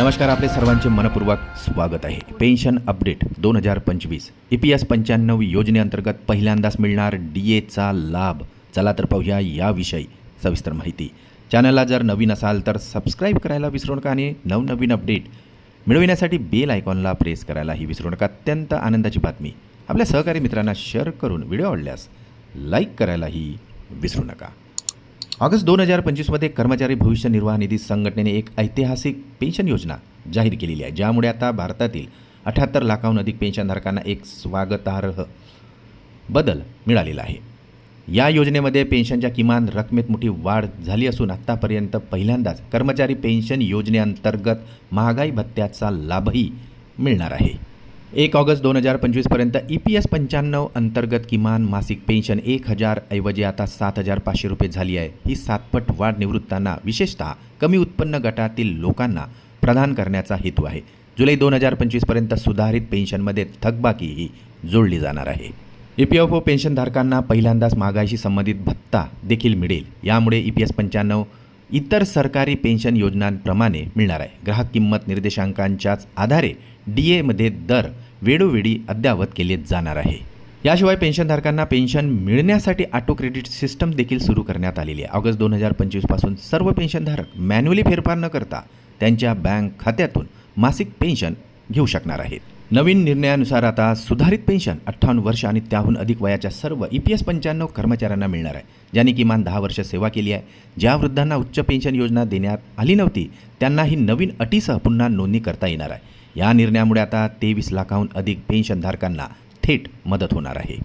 नमस्कार आपले सर्वांचे मनपूर्वक स्वागत आहे. पेन्शन अपडेट दोन हजार पंचवीस. ई पी एस पंच्याण्णव योजनेअंतर्गत पहिल्यांदाच मिळणार डी एचा लाभ. चला तर पाहूया याविषयी सविस्तर माहिती. चॅनलला जर नवीन असाल तर सबस्क्राईब करायला विसरू नका आणि नवनवीन अपडेट मिळविण्यासाठी बेल आयकॉनला प्रेस करायलाही विसरू नका. अत्यंत आनंदाची बातमी. आपल्या सहकारी मित्रांना शेअर करून व्हिडिओ आवडल्यास लाईक करायलाही विसरू नका. ऑगस्ट दोन हजार पंचवीसमध्ये कर्मचारी भविष्य निर्वाह निधी संघटनेने एक ऐतिहासिक पेन्शन योजना जाहीर केलेली आहे ज्यामुळे आता भारतातील अठ्याहत्तर लाखाहून अधिक पेन्शनधारकांना एक स्वागतार्ह बदल मिळालेला आहे. या योजनेमध्ये पेन्शनच्या किमान रकमेत मोठी वाढ झाली असून आत्तापर्यंत पहिल्यांदाच कर्मचारी पेन्शन योजनेअंतर्गत महागाई भत्त्याचा लाभही मिळणार आहे. एक ऑगस्ट दोन हजार पंचवीसपर्यंत ई पी एस पंच्याण्णव अंतर्गत किमान मासिक पेन्शन एक हजार ऐवजी आता सात हजार पाचशे रुपये झाली आहे. ही सातपट वाढ निवृत्तांना विशेषतः कमी उत्पन्न गटातील लोकांना प्रदान करण्याचा हेतू आहे. जुलै दोन हजार पंचवीसपर्यंत सुधारित पेन्शनमध्ये थकबाकीही जोडली जाणार आहे. ई पी एफ ओ पेन्शनधारकांना पहिल्यांदाच महागाईशी संबंधित भत्ता देखील मिळेल. यामुळे ई पी एस पंच्याण्णव इतर सरकारी पेन्शन योजनांप्रमाणे मिळणार आहे. ग्राहक किंमत निर्देशांकांच्याच आधारे डी एमध्ये दर वेळोवेळी अद्ययावत केले जाणार आहे. याशिवाय पेन्शनधारकांना पेन्शन मिळण्यासाठी ऑटो क्रेडिट सिस्टम देखील सुरू करण्यात आलेली आहे. ऑगस्ट दोन हजार पंचवीसपासून सर्व पेन्शनधारक मॅन्युअली फेरफार न करता त्यांच्या बँक खात्यातून मासिक पेन्शन घेऊ शकणार आहेत. नवीन निर्णयानुसार आता सुधारित पेन्शन अठ्ठावन्न वर्ष आणि त्याहून अधिक वयाच्या सर्व ई पी एस पंच्याण्णव कर्मचाऱ्यांना मिळणार आहे. ज्यांनी किमान दहा वर्ष सेवा केली आहे. ज्या वृद्धांना उच्च पेन्शन योजना देण्यात आली नव्हती त्यांना ही नवीन अटीसह पुन्हा नोंदणी करता येणार आहे. या निर्णयामुळे आता तेवीस लाखाहून अधिक पेन्शनधारकांना थेट मदत होणार आहे.